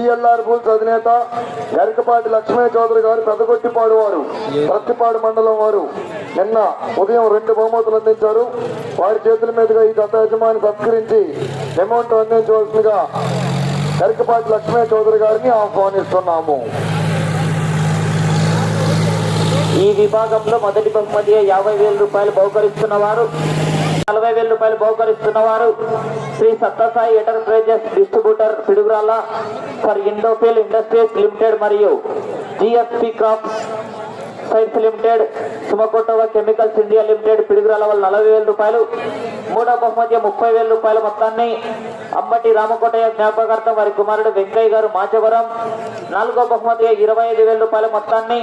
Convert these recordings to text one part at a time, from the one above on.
GLR బూల్స్ అధినేత గరికపాటి లక్ష్మయ్య చౌదరి గారు పెద్దగొట్టిపాడు వారు ప్రత్తిపాడు మండలం వారు. నిన్న ఉదయం రెండు బహుమతులు అందించారు. వారి చేతుల మీదుగా ఈ గత యజమాని సత్కరించి అమౌంట్ అందించవలసిందిగా గరికపాటి లక్ష్మయ్య చౌదరి గారిని ఆహ్వానిస్తున్నాము. ఈ విభాగంలో మొదటి బహుమతిగా యాభై వేల రూపాయలు బహుకరిస్తున్న వారు నలభై వేల రూపాయలు బహుకరిస్తున్నవారు Shri Sattasai enterprises distributor Piduguralla for Indofil industries limited మరియు జిఎస్పి క్రాప్స్ సైన్స్ లిమిటెడ్ సుమకోటవ కెమికల్స్ ఇండియా లిమిటెడ్ పిడుగురాల వల్ల నలభై వేల రూపాయలు మూడో బహుమతి ముప్పై వేల రూపాయల మొత్తాన్ని అమ్మటి రామకోటయ్య జ్ఞాపకార్థం వారి కుమారుడు వెంకయ్య గారు మాచవరం నాలుగో బహుమతి ఇరవై ఐదు వేల రూపాయల మొత్తాన్ని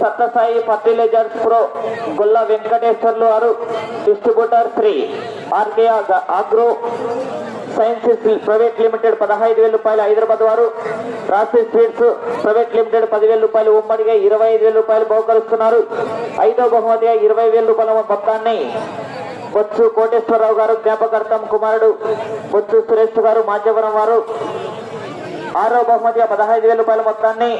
సత్యసాయి ఫర్టిలైజర్స్ ప్రో గుల్ల వెంకటేశ్వర్లు వారు distributor Shri RK agro sciences private limited పదహైదు వేల రూపాయలు హైదరాబాద్ వారు రాశి స్వీట్స్ ప్రైవేట్ లిమిటెడ్ పదివేల రూపాయలు ఉమ్మడిగా ఇరవై ఐదు వేల రూపాయలు బహుకరిస్తున్నారు. ఐదో బహుమతిగా ఇరవై వేల రూపాయల మొత్తాన్ని బొచ్చు కోటేశ్వరరావు గారు జ్ఞాపకార్థం కుమారుడు బొచ్చు సురేష్ గారు మాధ్యవరం వారు ఆరో బహుమతిగా పదహైదు వేల రూపాయల మొత్తాన్ని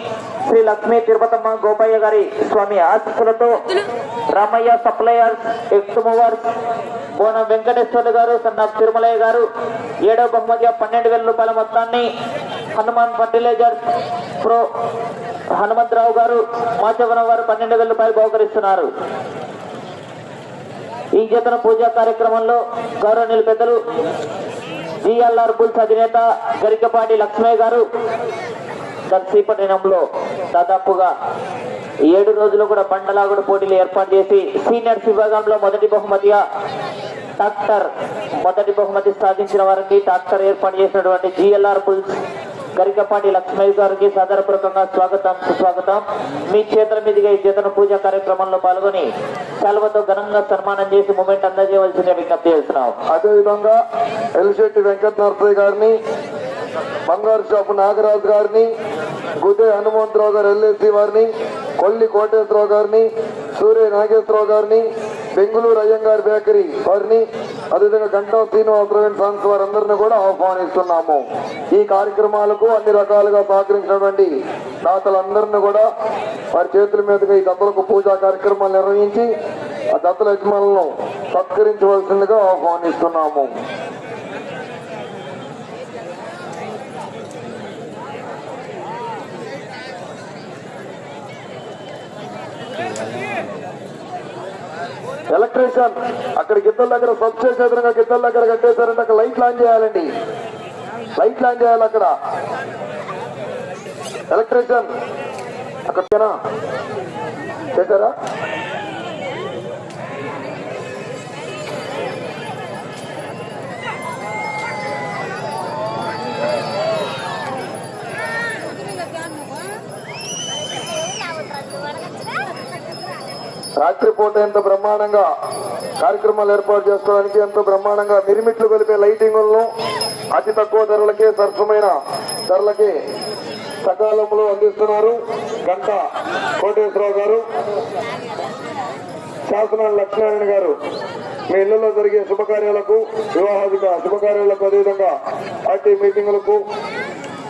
శ్రీ లక్ష్మీ తిరుపతమ్మ గోపయ్య గారి స్వామి ఆశీస్సులతో రామయ్య సప్లయర్స్ ఎక్స్ కోన వెంకటేశ్వర్లు గారు సన్న తిరుమలయ్య గారు ఏడో బహుమతిగా పన్నెండు వేల రూపాయల మొత్తాన్ని హనుమాన్ ఫర్టిలైజర్స్ ప్రో హనుమంతరావు గారు మాచవరం వారు పన్నెండు వేల రూపాయలు బహుకరిస్తున్నారు. ఈ జతన పూజా కార్యక్రమంలో గౌరవనీయులు పెద్దలు జిఎల్ఆర్ బుల్స్ అధినేత గరికపాటి లక్ష్మయ్య గారు. దర్శీపట్నంలో దాదాపుగా ఏడు రోజులు కూడా బండలాగుడు పోటీలు ఏర్పాటు చేసి సీనియర్స్ విభాగంలో మొదటి బహుమతిగా డాక్టర్ మొదటి బహుమతి సాధించిన వారికి డాక్టర్ ఏర్పాటు చేసినటువంటి జిఎల్ఆర్ బుల్స్ గరికపాటి లక్ష్మయ్య గారికి సాదరపూర్వకంగా స్వాగతం సుస్వాగతం. మీ చేతుల మీదుగా ఈ చేతన పూజా కార్యక్రమంలో పాల్గొని సెలవుతో ఘనంగా సన్మానం చేసి మూమెంట్ అందజేయవలసిన విజ్ఞప్తి చేస్తున్నాం. అదేవిధంగా ఎల్శెట్టి వెంకట నరసయ్య గారిని బంగారు షాపు నాగరాజు గారిని గుదే హనుమంతరావు గారు ఎల్ఎస్సి వారిని కొల్లి కోటేశ్వరరావు గారిని సూర్య నాగేశ్వరరావు గారిని బెంగుళూరు అయ్యంగారి బేకరీ వారిని అదేవిధంగా గంటా శ్రీనివాసరావు ఫ్రాన్స్ వారందరినీ కూడా ఆహ్వానిస్తున్నాము. ఈ కార్యక్రమాలకు అన్ని రకాలుగా సహకరించినటువంటి దాతలందరినీ కూడా వారి చేతుల మీదుగా ఈ దత్తలకు పూజా కార్యక్రమాలు నిర్వహించి ఆ దత్తల యజమానులను సత్కరించవలసిందిగా ఆహ్వానిస్తున్నాము. ఎలక్ట్రీషియన్ అక్కడ గిద్దల దగ్గర సబ్స్టేషన్ చేసేదనగా గిద్దల దగ్గర కట్టేశారంటే అక్కడ లైట్ ఆన్ చేయాలండి. లైట్ ఆన్ చేయాలి అక్కడ. ఎలక్ట్రీషియన్ అక్కడ చేశారా? రాత్రిపూట ఎంత బ్రహ్మాండంగా కార్యక్రమాలు ఏర్పాటు చేసుకోవడానికి ఎంతో బ్రహ్మాండంగా మిరిమిట్లు కలిపే లైటింగులను అతి తక్కువ ధరలకే సరసమైన ధరలకే సకాలంలో అందిస్తున్నారు గంట కోటేశ్వరరావు గారు. శాసన లక్ష్మీనారాయణ గారు మీ ఇళ్ళలో జరిగే శుభకార్యాలకు వివాహాదిక శుభకార్యాలకు అదేవిధంగా పార్టీ మీటింగులకు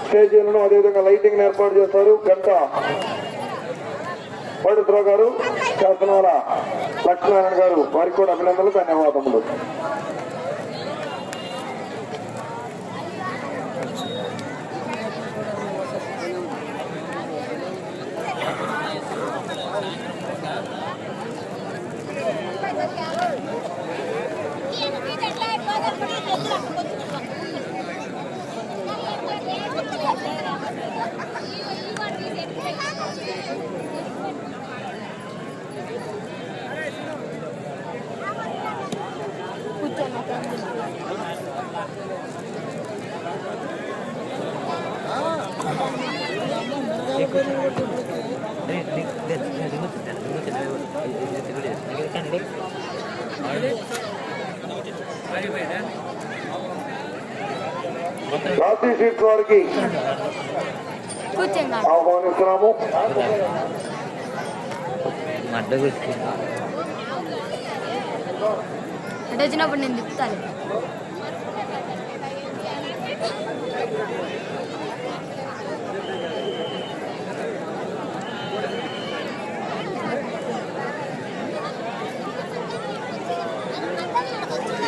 స్టేజీలను అదేవిధంగా లైటింగ్ ఏర్పాటు చేస్తారు. గంట కోటేశ్వరరావు గారు శాసనాల లక్ష్మీనారాయణ గారు వారికి కూడా అభినందనలు ధన్యవాదములు. రాశి సీట్స్ వారికి కూర్చోండి. ఆహ్వానిస్తున్నాము. అటు వచ్చినప్పుడు నేను తిప్పుతాను.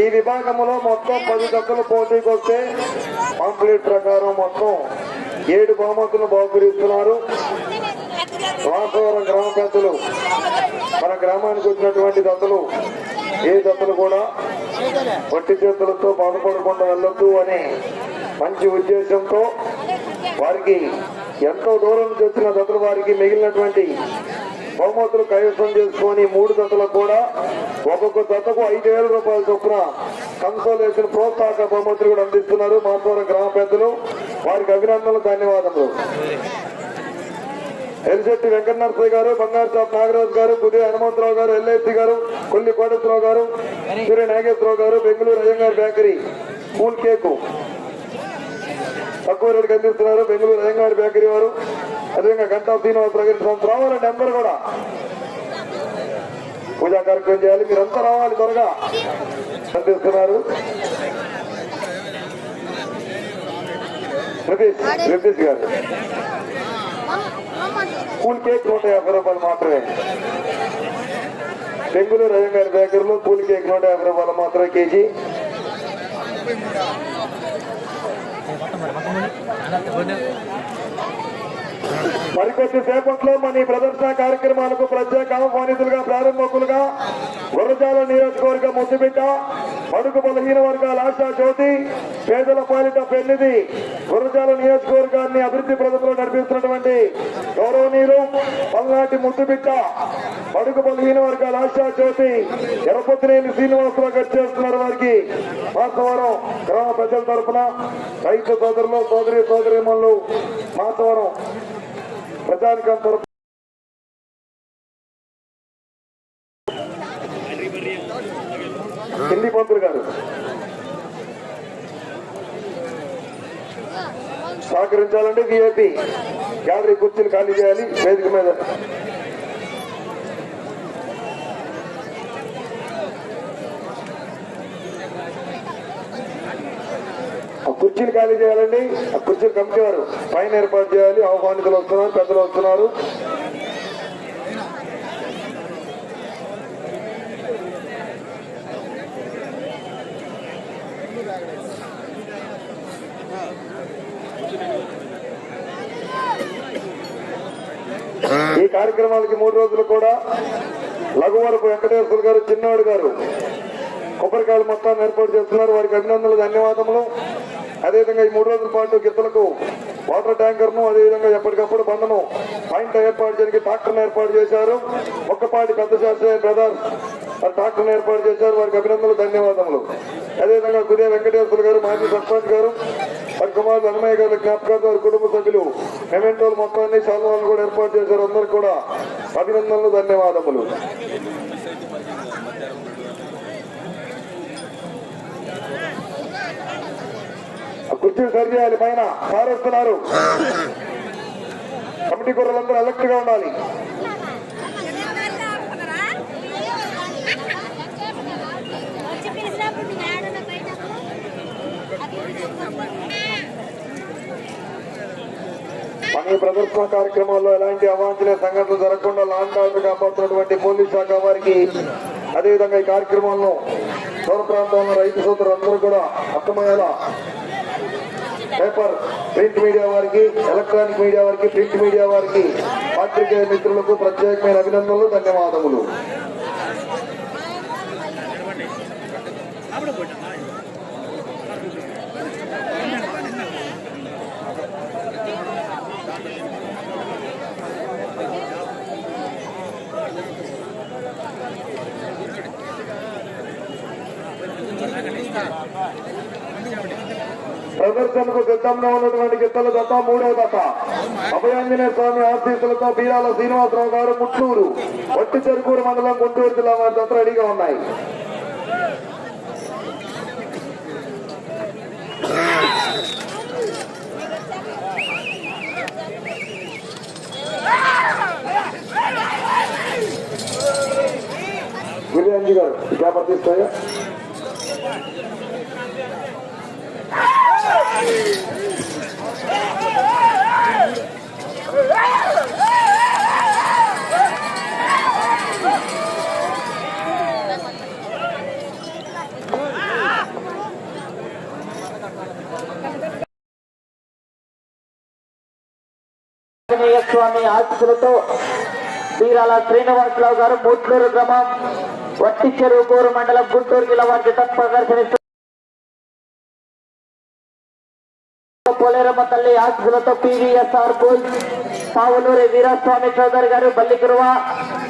ఈ విభాగంలో మొత్తం పది జతలు పోటీకి వస్తే కంప్లీట్ ప్రకారం మొత్తం ఏడు బహుమతులు బహుకరిస్తున్నారు. వాసవరం గ్రామ పెద్దలు మన గ్రామానికి వచ్చినటువంటి దత్తలు ఏ దత్తలు కూడా వట్టి చేతులతో బాధపడకుండా వెళ్ళొద్దు అనే మంచి ఉద్దేశంతో వారికి ఎంతో దూరం నుంచి వచ్చిన దత్తలు వారికి మిగిలినటువంటి బహుమతులు కైవసం చేసుకొని మూడు దత్తలకు కూడా ఒక్కొక్క దత్తకు ఐదు వేల రూపాయల చొప్పున కన్సోలేషన్ ప్రోత్సాహక బహుమతులు కూడా అందిస్తున్నారు. మాతవరం గ్రామ పెద్దలు వారికి అభినందనలు ధన్యవాదములు. ఎలిశెట్టి వెంకటనరసయ్య గారు బంగారు షాప్ నాగరాజు గారు కుదిరి హనుమంతరావు గారు ఎల్ఐసి గారు కొల్లి కోటేశ్వరరావు గారు సూర్య నాగేశ్వరరావు గారు Bengaluru Iyengar bakery cool cake తక్కువ రేటుకి అందిస్తున్నారు. బెంగళూరు అయ్యంగారు బేకరీ వారు. అదేవిధంగా గంటా శ్రీనివాసరావు ప్రగతి సంవత్సరం రావాలండి అందరూ కూడా. పూజా కార్యక్రమం చేయాలి మీరంతా రావాలి త్వరగా. కనిపిస్తున్నారు. నితీష్ నితీష్ గారు. కూల్ కేక్ నూట యాభై రూపాయలు మాత్రమే. బెంగళూరు అయ్యంగారి బేకరీలో కూల్ కేక్ నూట యాభై రూపాయలు మాత్రమే కేజీ. మరికొద్ది సేపట్లో మన ఈ ప్రదర్శన కార్యక్రమాలకు ప్రత్యేక ఆహ్వానితులుగా ప్రారంభకులుగా గురజాల నియోజకవర్గ ముద్దుబిడ్డ అడుగు బలహీన వర్గాల ఆశా జ్యోతి పేదల పాలిట పెళ్ళిది గురజాల నియోజకవర్గాన్ని అభివృద్ధి ప్రదర్శనలో నడిపిస్తున్నటువంటి గౌరవనీయులు పల్నాటి ముద్దుబిడ్డ అడుగు బలహీన వర్గాల ఆశా జ్యోతి ఎరపతినేని శ్రీనివాసరావు గారు చేస్తున్నారు వారికి. మాసవరం గ్రామ ప్రజల తరఫున రైతు సోదరులు సోదరి సోదరిమణులు మాసవరం ప్రజానికం తరపు హిందీ పంతులు గారు. సహకరించాలంటే విఐపి గ్యాలరీ కుర్చీలు ఖాళీ చేయాలి వేదిక మీద కుర్చీలు ఖాళీ చేయాలండి. ఆ కుర్చీలు కమిటీ వారు పైన ఏర్పాటు చేయాలి. ఆహ్వానితులు వస్తున్నారు పెద్దలు వస్తున్నారు. ఈ కార్యక్రమాలకి మూడు రోజులు కూడా లఘువరపు వెంకటేశ్వర గారు చిన్నవాడు గారు కొబ్బరికాయలు మొత్తాన్ని ఏర్పాటు చేస్తున్నారు. వారికి అభినందనలు ధన్యవాదములు. అదేవిధంగా ఈ మూడు రోజుల పాటు గిత్తలకు వాటర్ ట్యాంకర్ను అదేవిధంగా ఎప్పటికప్పుడు బండను పాయింట్ ఏర్పాటు చేయడానికి ట్రాక్టర్ను ఏర్పాటు చేశారు. ఒక్కపాటి పెద్ద శాస్త్రి బ్రదర్స్ ట్రాక్టర్ను ఏర్పాటు చేశారు. వారికి అభినందనలు ధన్యవాదములు. అదేవిధంగా కుదే వెంకటేశ్వర గారు మాజీ సర్పంచ్ గారు వారి కుమారుడు అన్నమయ్య గారి జ్ఞాపకార్థం వారి కుటుంబ సభ్యులు మెమెంటోలు మొత్తాన్ని శాలువాలు కూడా ఏర్పాటు చేశారు. అందరికి కూడా అభినందనలు ధన్యవాదములు. కుర్చీ కుర్చీలు సరి చేయాలి పైన పారేస్తున్నారు. కమిటీ కుర్రలందరూ అలర్ట్గా ఉండాలి. వచ్చి మన ప్రదర్శన కార్యక్రమాల్లో ఎలాంటి అవాంఛనీయ సంఘటనలు జరగకుండా లాండ్ కాపాడుతున్నటువంటి పోలీస్ శాఖ వారికి అదేవిధంగా ఈ కార్యక్రమాలను దూర ప్రాంతంలో రైతు సోదరులు అందరూ కూడా అర్థమయ్యేలా పేపర్ ప్రింట్ మీడియా వారికి ఎలక్ట్రానిక్ మీడియా వారికి ప్రింట్ మీడియా వారికి పాత్రికేయ మిత్రులకు ప్రత్యేకమైన అభినందనలు ధన్యవాదములు. ప్రదర్శన ప్రదర్శనకు సిద్ధంగా ఉన్నటువంటి గిత్తల దత్త మూడవ దత్త. అభయాంజనేయ స్వామి ఆశీస్సులతో బీరాల శ్రీనివాసరావు గారు ముట్లూరు ఒట్టి చెరుకూరు మండలం గుంటూరు జిల్లా వారి దత్త రెడీగా ఉన్నాయి. గిరియాంజీ గారు పేపర్ తీస్తాయా స్వామి ఆశీస్సులతో బీరాల శ్రీనివాసరావు గారు మూట్లూరు గ్రామం వట్టి చెరువుకూరు మండలం గుంటూరు జిల్లా వారి జత పోలేరమ్మ తల్లి ఆశీస్సులతో పివిఎస్ఆర్ పూల్ పావులూరి వీరస్వామి చౌదరి గారు బల్లికురువ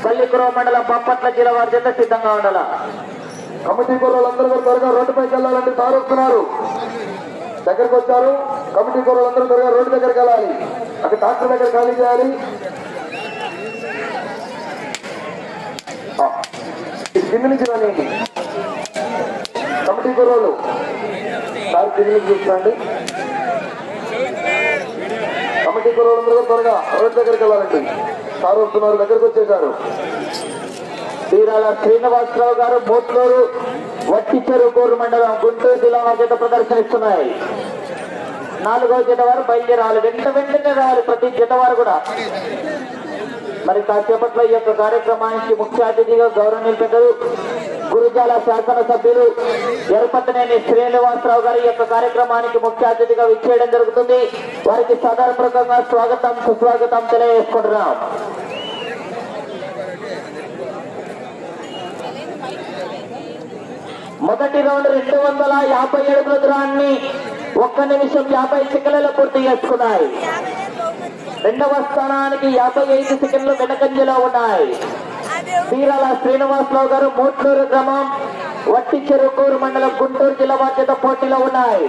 బల్లికురువ మండలం బాపట్ల జిల్లా వారి చేత సిద్ధంగా ఉండాల. కమిటీ కూరలందరూ త్వరగా రోడ్డుపైకి వెళ్ళాలంటే తారొస్తున్నారు దగ్గరకు వచ్చారు. కమిటీ కూరలందరూ త్వరగా రోడ్డు దగ్గరికి వెళ్ళాలి. అక్కడ డాక్టర్ దగ్గర ఖాళీ చేయాలి. నుంచి రానియండి. కమిటీ కూరలు. సార్ కింది నుంచి చూసుకోండి పార్టీ కులందరూ త్వరగా రోడ్డు దగ్గరికి వెళ్ళాలండి. సార్ వస్తున్నారు దగ్గరకు వచ్చేసారు బీరాల శ్రీనివాసరావు గారు మోట్లూరు వట్టి చెరువుకూరు మండలం గుంటూరు జిల్లా వారి జత ప్రదర్శనిస్తున్నాయి. నాలుగో జత వారు బయలుదేరాలి. వెంట వెంటనే రావాలి ప్రతి జత వారు కూడా. మరి కాసేపట్లో ఈ యొక్క కార్యక్రమానికి ముఖ్య అతిథిగా గౌరవనీయులు పెద్దలు గురుజాల శాసనసభ్యులు ఎరపతనేని శ్రీనివాసరావు గారి యొక్క కార్యక్రమానికి ముఖ్య అతిథిగా విచ్చేయడం జరుగుతుంది. వారికి సాధారణంగా స్వాగతం సుస్వాగతం తెలియజేసుకుంటున్నాం. మొదటి రౌండ్ రెండు వందల యాభై ఏడు దూరాన్ని ఒక్క నిమిషం యాభై సెకండ్లలో పూర్తి చేసుకున్నాయి. రెండవ స్థానానికి యాభై ఐదు సెకండ్లు వెనకంజలో ఉన్నాయి. బీరాల శ్రీనివాసరావు గారు మూట్లూరు గ్రామం వట్టి చెరుకూరు మండలం గుంటూరు జిల్లా బాధ్యత పోటీలో ఉన్నాయి.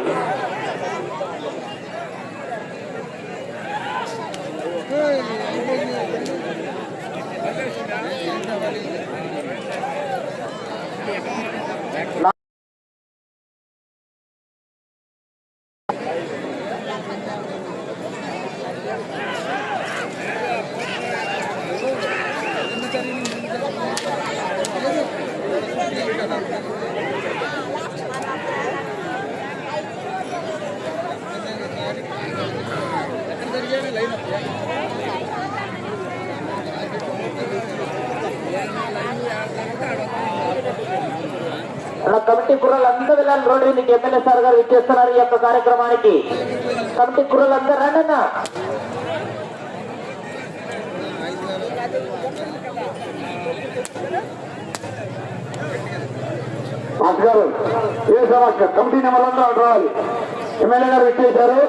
కమిటీ కుర్రలందరూ వెళ్ళాలి. రోడ్డు మీదకి ఎమ్మెల్యే సార్ గారు ఇచ్చేస్తున్నారు ఈ యొక్క కార్యక్రమానికి. కమిటీ కుర్రలందరూ రండి అన్న గారు ఏ సమస్య? కమిటీ నెంబర్లందరూ అటు రావాలి. ఎమ్మెల్యే గారు ఇచ్చేశారు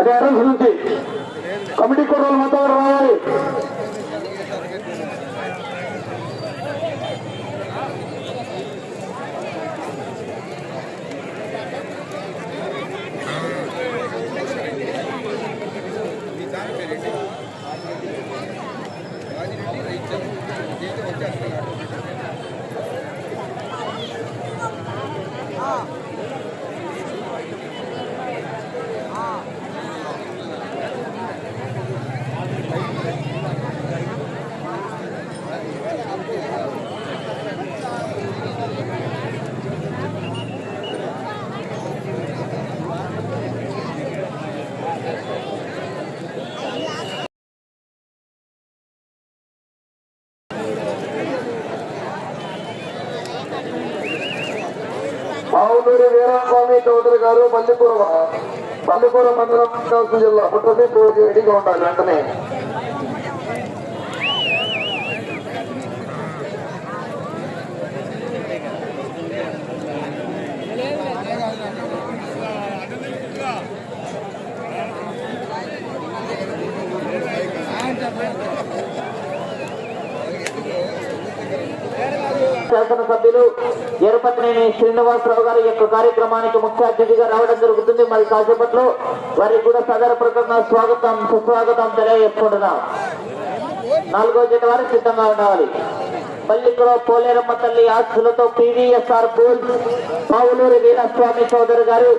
అదే అడ్రస్ నుంచి. కమిటీ కుర్రలు మొత్తం రావాలి మావులూరి వీరాస్వామి చౌదరి గారు పల్లికూర పల్లికూర మండలం జిల్లా జిల్లా పూజ రెడీగా ఉండాలి వెంటనే. శాసనసభ్యులు ఎరుపతినేని శ్రీనివాసరావు గారు యొక్క కార్యక్రమానికి ముఖ్య అతిథిగా రావడం జరుగుతుంది. మరి కాసేపట్లో వారికి కూడా సదరప్రకంగా స్వాగతం సుస్వాగతం తెలియజేసుకుంటున్నాం. నాలుగో జత వారు సిద్ధంగా ఉండాలి. పల్లికలో పోలేరమ్మ తల్లి ఆస్తులతో పివిఎస్ఆర్ పూల్ పావులూరి వీరస్వామి చౌదరి గారు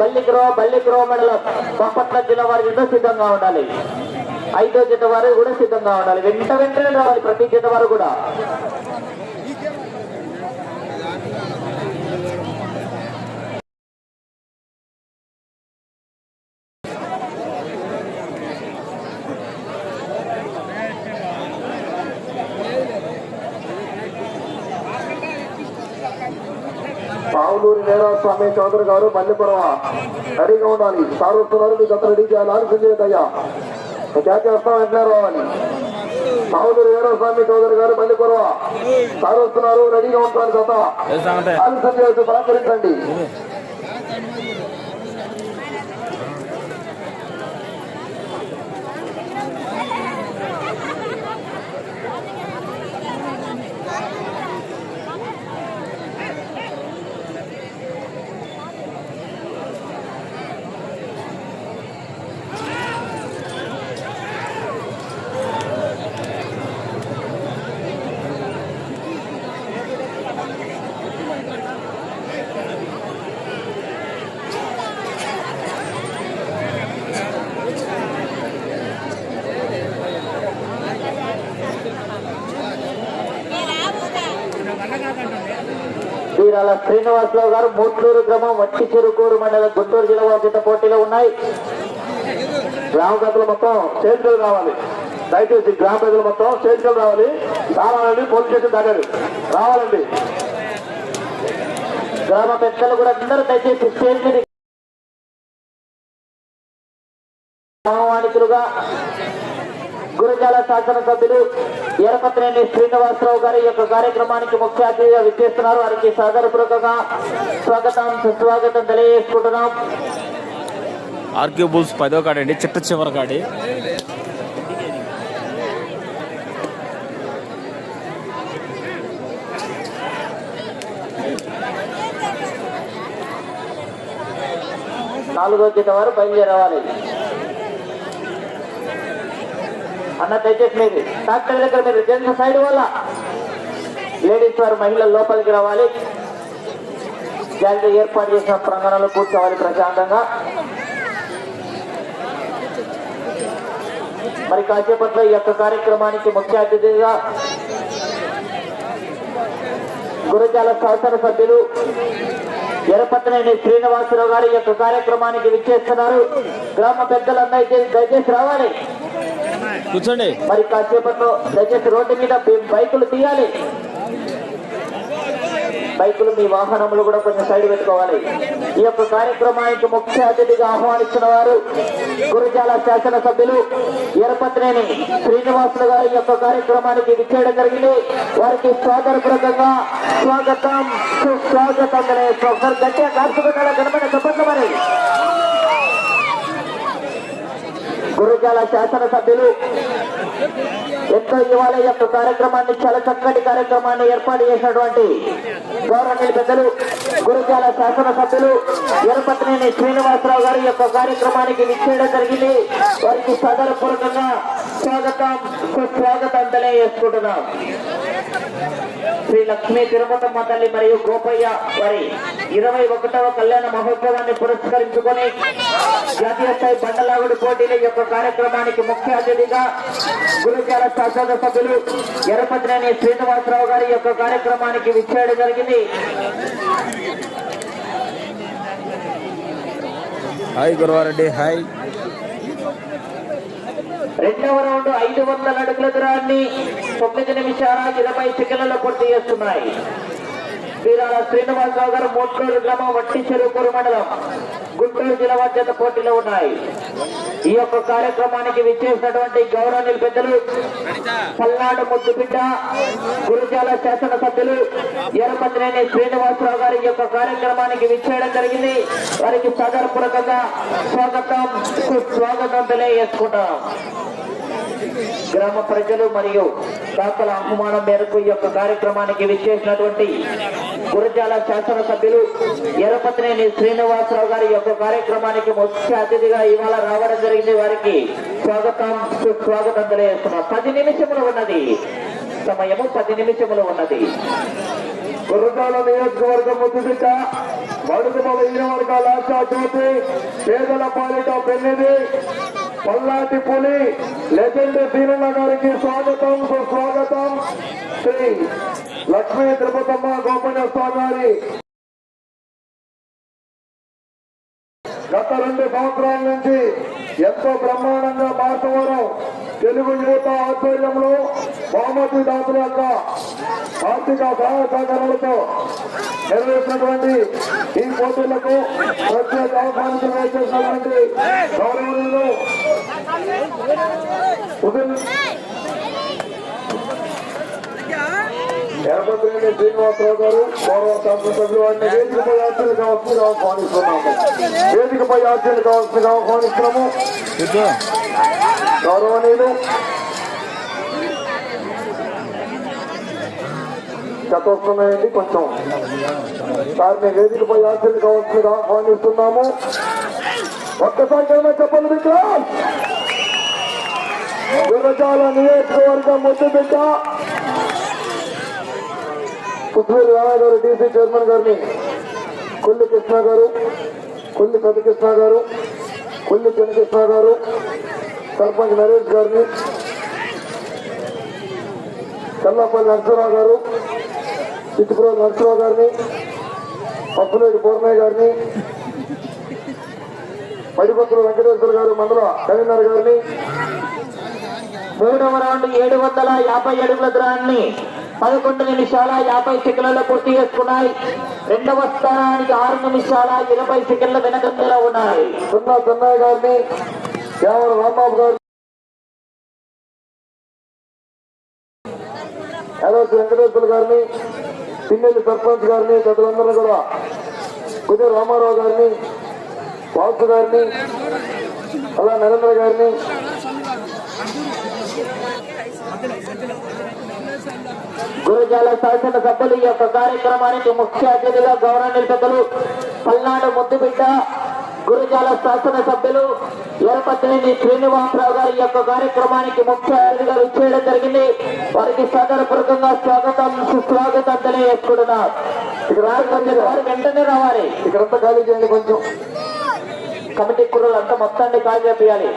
పల్లికరో బల్లికరో మండలం బాపట్ల జిల్లా వారి సిద్ధంగా ఉండాలి. ఐదో జత వారు కూడా సిద్ధంగా ఉండాలి. వెంట వెంటనే రావాలి. ప్రతి జత వారు కూడా. వీరాస్వామి చౌదరి గారు మల్లెపురవ రెడీగా ఉండాలి. సార్ వస్తున్నారు మీకు అంతా రెడీ చేయాలి. ఆలస్యం చేయదయ్యా క్యాచ్ చేస్తాం వెంటనే రావాలి పావులూరి వీరాస్వామి చౌదరి గారు మల్లెపురవ సార్ వస్తున్నారు రెడీగా ఉంటారు గత ఆలస్యం చేయొచ్చు సహకరించండి వీరాల శ్రీనివాసరావు గారు మూట్లూరు గ్రామం వచ్చి చిరుకూరు మండలం గుంటూరు జిల్లా వారి పోటీలో ఉన్నాయి. గ్రామ ప్రజలు మొత్తం స్టేజ్కి రావాలి. దయచేసి గ్రామ ప్రజలు మొత్తం స్టేజ్కి రావాలి. రావాలండి పోలీస్ స్టేషన్ దగ్గర రావాలండి. గ్రామ పెద్దలు కూడా అందరూ దయచేసి స్టేజ్ మీద గురజాల శాసనసభ్యులు ఎరపత్రేని శ్రీనివాసరావు గారి యొక్క కార్యక్రమానికి ముఖ్య అతిథిగా విచ్చేస్తున్నారు. వారికి సాదరపూర్వకంగా స్వాగతం సుస్వాగతం తెలియజేసుకుంటున్నాం. బుల్స్ పదో కాడి అండి చిట్ట చివరి కాడి. నాలుగో జత వారు బయలుదేరవాలి. అన్న దయచేసి మీరు డాక్టర్ దగ్గర మీరు జెంట్స్ సైడ్ వల్ల లేడీస్ వారు మహిళలు లోపలికి రావాలి. జాగ్రత్త ఏర్పాటు చేసిన ప్రాంగణంలో కూర్చోవాలి ప్రశాంతంగా. మరి కాసేపట్లో ఈ యొక్క కార్యక్రమానికి ముఖ్య అతిథిగా గురజాల శాసనసభ్యులు ఎరపట్టనేని శ్రీనివాసరావు గారు ఈ యొక్క కార్యక్రమానికి విచ్చేస్తున్నారు. గ్రామ పెద్దలందరూ దయచేసి రావాలి. కూర్చోండి. మరి కాసేపట్లో దయచేసి రోడ్డు మీద బైకులు తీయాలి. బైకులు మీ వాహనములు కూడా కొంచెం సైడ్ పెట్టుకోవాలి. ఈ యొక్క కార్యక్రమానికి ముఖ్య అతిథిగా ఆహ్వానిస్తున్న వారు గురుజాల శాసనసభ్యులు ఎరపత్రేని శ్రీనివాసులు గారు ఈ యొక్క కార్యక్రమానికి విచ్చేయడం జరిగింది. వారికి స్వాగతపూర్వకంగా స్వాగతం సుస్వాగతం. తెలియజేస్తున్నాం. ఒకసారి గట్టిగా కాల్చుకుంటారా కనబడే చెప్పండి మరి? గురుజాల శాసనసభ్యులు. ఎంతో ఇవాళ యొక్క కార్యక్రమాన్ని చాలా చక్కటి కార్యక్రమాన్ని ఏర్పాటు చేసినటువంటి గౌరవనీయులు పెద్దలు గురుజాల శాసనసభ్యులు ఎరపతినేని శ్రీనివాసరావు గారు యొక్క కార్యక్రమానికి విచ్చేయడం జరిగింది. వారికి సదరపూర్వకంగా స్వాగతం సుస్వాగతం తెలియజేసుకుంటున్నాం. శ్రీ లక్ష్మీ తిరుమతమ్మ తల్లి మరియు గోపయ్య వారి ఇరవై ఒకటవ కళ్యాణ మహోత్సవాన్ని పురస్కరించుకొని జాతీయ స్థాయి బండలాగుడు పోటీల యొక్క కార్యక్రమానికి ముఖ్య అతిథిగా గురుచార శాసన సభ్యులు ఎర్రపతినేని శ్రీనివాసరావు గారి యొక్క కార్యక్రమానికి విచ్చేయడం జరిగింది. Hi Guravareddy hi. రెండవ రౌండ్ ఐదు వందల అడుగుల దూరాన్ని తొమ్మిది నిమిషాల ఇరవై సెకండ్లలో పూర్తి చేస్తున్నాయి. వీరాల శ్రీనివాసరావు గారు మోట్లూరు గ్రామం వట్టి చెరుకూరు మండలం గుంటూరు జిల్లా మధ్యత పోటీలో ఉన్నాయి. ఈ యొక్క కార్యక్రమానికి విచ్చేసినటువంటి గౌరవనీయులు పెద్దలు పల్నాడు ముద్దుబిడ్డ గురుజాల శాసనసభ్యులు ఎర్రపతినేని శ్రీనివాసరావు గారి ఈ యొక్క కార్యక్రమానికి విచ్చేయడం జరిగింది. వారికి సాగరపూర్వకంగా స్వాగతం సుస్వాగతం తెలియజేసుకుంటాం గ్రామ ప్రజలు మరియు దాతల ఆహ్వానం మేరకు ఈ యొక్క కార్యక్రమానికి విచ్చేసినటువంటి గురజాల శాసనసభ్యులు ఎరపతినేని శ్రీనివాసరావు గారి యొక్క కార్యక్రమానికి ముఖ్య అతిథిగా ఇవాళ రావడం జరిగింది. వారికి స్వాగతం సుస్వాగతం తెలియజేస్తున్నాం. పది నిమిషములు ఉన్నది. సమయము పది నిమిషములు ఉన్నది. గురజాల నియోజకవర్గం ముద్దుబిడ్డ వడుకు బలహీన వర్గాల ఆశా జ్యోతి పేదల పాలిట పెన్నిది పల్లాటి పులి లెజెండ్ సీనన్న గారికి స్వాగతం సుస్వాగతం. శ్రీ లక్ష్మీ తిరుపతమ్మ గోపన్న స్వామి గారి గత రెండు సంవత్సరాల నుంచి ఎంతో బ్రహ్మాండంగా మార్చవరం తెలుగు యువత ఆధ్వర్యంలో బహుమతి దాతల యొక్క ఆర్థిక సహాయ సహకారాలతో నిర్వహిస్తున్నటువంటి ఈ పోటీలకు ప్రత్యేక ఆహ్వానితులు చేసినటువంటి గౌరవనీయులు ఉదయం ఎర్రపతిరేని శ్రీనివాసరావు గారు గౌరవ శాసనసభ్యులు వారిని వేదికపై ఆర్చలు కావాల్సిందిగా ఆహ్వానిస్తున్నాము. వేదికపై ఆర్చలు కావాల్సిందిగా ఆహ్వానిస్తున్నాము. గౌరవనీయులు చెత్త కొంచెం వారిని వేదికపై ఆర్చలు కావాల్సిందిగా ఆహ్వానిస్తున్నాము. ఒక్కసారి చెప్పండి విక్రమ్ గురజాల నియోజకవర్గం ముద్దుబిడ్డ బిడ్డ. పుష్పేరు గారు డీసీ చైర్మన్ గారిని కొల్లి కృష్ణ గారు కొల్లి పెద్దకృష్ణ గారు కొల్లి చెన్నకృష్ణ గారు సర్పంచ్ నరేష్ గారిని చల్లపల్లి నరసరావు గారు చిట్టుపురం నరసరావు గారిని పప్పులేటి పూర్ణయ్య గారిని పడిపత్రుల వెంకటేశ్వర గారు మండల కరీంనగర్ గారిని మూడవ రౌండ్ ఏడు వందల యాభై అడుగుల దూరాన్ని పదకొండు నిమిషాల యాభై సెకండ్లలో పూర్తి చేసుకున్నాయి. రెండవ స్థానానికి ఆరు నిమిషాల ఇరవై సెకండ్ల వెనకంజలో ఉన్నాయి. సున్నా సున్నా గారిని. రాంబాబు గారు. ఎల్ఓసి వెంకటేశ్వర గారిని. పిన్నెల్లి సర్పంచ్ గారిని పెద్దలందరినీ కూడా. కుదిరి రామారావు గారిని వాసు గారిని అలా నరేంద్ర గారిని. గురజాల శాసన సభ్యులు ఈ యొక్క కార్యక్రమానికి ముఖ్య అతిథిగా గౌరవ పెద్దలు పల్నాడు ముద్దుబిడ్డ గురజాల శాసన సభ్యులు ఎరపతిని శ్రీనివాసరావు గారి యొక్క కార్యక్రమానికి ముఖ్య అతిథిగా విచ్చేయడం జరిగింది. వారికి సాదరపూర్వకంగా స్వాగతం సుస్వాగతం తెలియజేసుకుంటున్నారు. వెంటనే రావాలి. ఇక్కడంతా ఖాళీ చేయండి కొంచెం. కమిటీ కుర్రలు అంతా మొత్తాన్ని కాల్ చేయాలి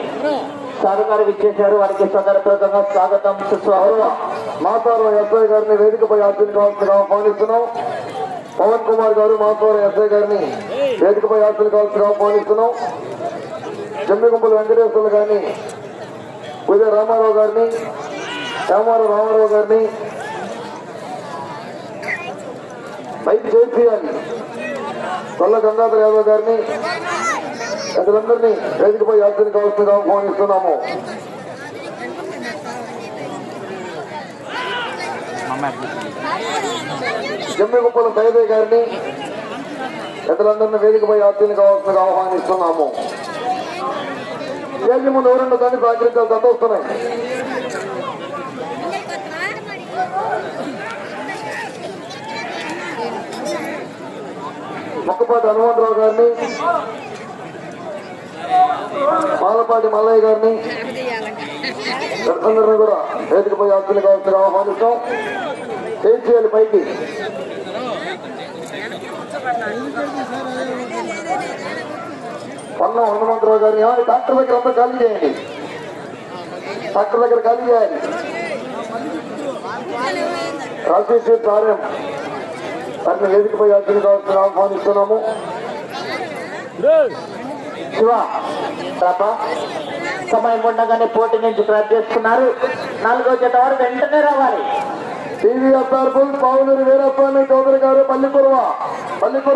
సారు గారు విచ్చేశారు. వారికి సందర్భంగా స్వాగతం. సుస్వాగతం. మాతారు ఎస్ఐ గారిని వేదికపై ఆర్చీలు కావాల్సిందిగా ఆహ్వానిస్తున్నాం పవన్ కుమార్ గారు మాతారు ఎస్ఐ గారిని వేదికపై ఆర్చీలు కావాల్సిందిగా ఆహ్వానిస్తున్నాం జమ్మిగుంపుల వెంకటేశ్వర్లు గారిని ఉదయ రామారావు గారిని రామారావు రామారావు గారిని బయట చేయాలి కొల్ల గంగాధర యాదవ్ గారిని ప్రజలందరినీ వేదికపై ఆర్చీలు కావాల్సిందిగా ఆహ్వానిస్తున్నాము జమ్మిగుప్పల సైదయ్య గారిని పెద్దలందరినీ వేదికపై ఆర్చీలు కావాల్సిందిగా ఆహ్వానిస్తున్నాము. స్టేజ్ ముందు ఎవరన్నా దాన్ని సహకరించాలి తప్ప వస్తున్నాయి మొక్కపాటి హనుమంతరావు గారిని పాలపాటి మల్లయ్య గారిని అందరినీ కూడా వేదికపై ఆర్చీలు కావాల్సిన ఆహ్వానిస్తాం. ఏం చేయాలి పైకి? పన్నం హనుమంతరావు గారిని ఏమని డాక్టర్ దగ్గర అంతా ఖాళీ చేయండి. డాక్టర్ దగ్గర ఖాళీ చేయాలి. రాజశేషి కార్యం. తన వేదికపై అర్థం కావాల్సిన ఆహ్వానిస్తున్నాము. శివ. పాప సమయం ఉండగానే పోటీ నుంచి ట్రాప్ చేస్తున్నారు నాలుగో జత వారు వెంటనే రావాలి. టీవీ అత్తార్పుల్ పావులూరి వీరస్వామి చౌదరి గారు పల్లిపురవ పల్లిపుర